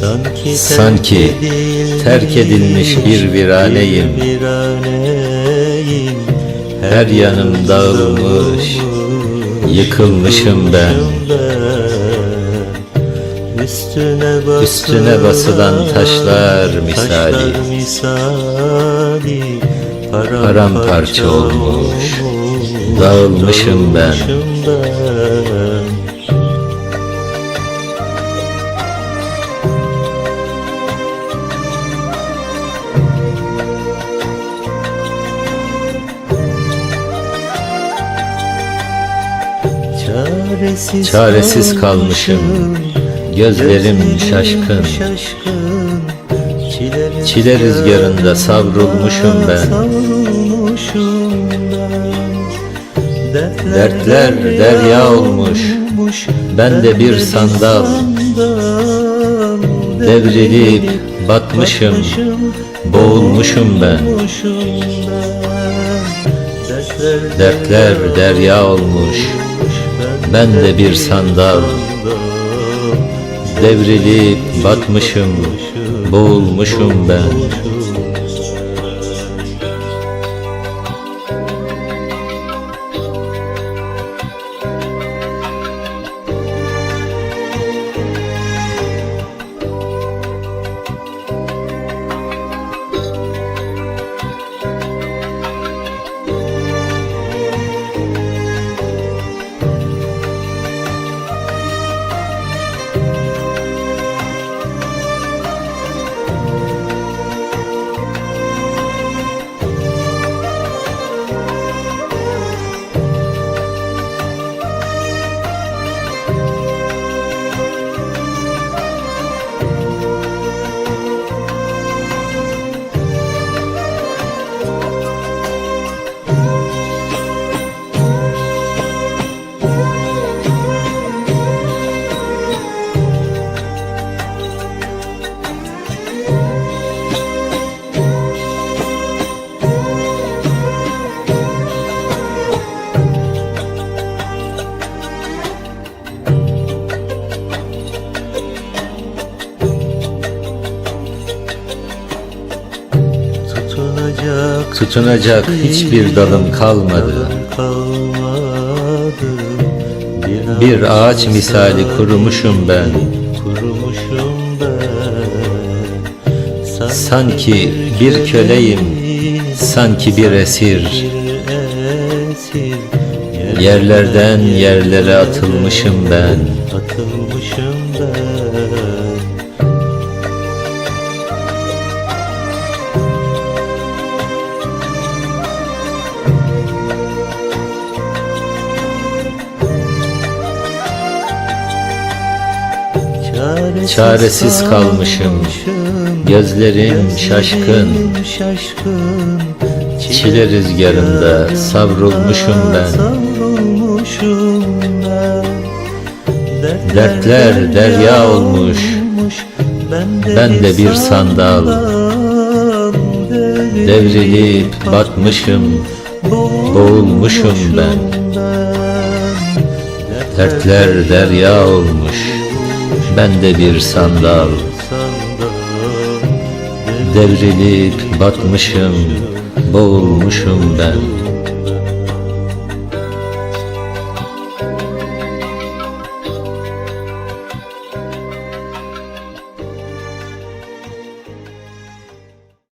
Sanki, Sanki terk edilmiş bir viraneyim. viraneyim. Her yanım dağılmış, yıkılmışım ben. Üstüne, basılan, Üstüne basılan taşlar misali. taşlar misali Paramparça olmuş, dağılmışım ben. ben. Çaresiz, Çaresiz kalmışım, gözlerim şaşkın. şaşkın. Çile, Çile rüzgarında savrulmuşum ben. savrulmuşum ben. Dertler derya olmuş, ben de bir sandal. Devrilip batmışım, boğulmuşum ben. Dertler derya olmuş, ben de bir sandal. Devrilip batmışım, boğulmuşum ben. Tutunacak hiçbir dalım kalmadı. Bir ağaç misali kurumuşum ben. Sanki Sanki bir köleyim, sanki bir esir. bir esir Yerlerden yerlere atılmışım ben. atılmışım ben Çaresiz kalmışım, gözlerim şaşkın. Çile rüzgarında. Savrulmuşum ben Dertler derya olmuş, ben de bir sandal. Devrilip batmışım, boğulmuşum ben. Dertler derya olmuş, ben de bir sandal. Devrilip batmışım, boğulmuşum ben.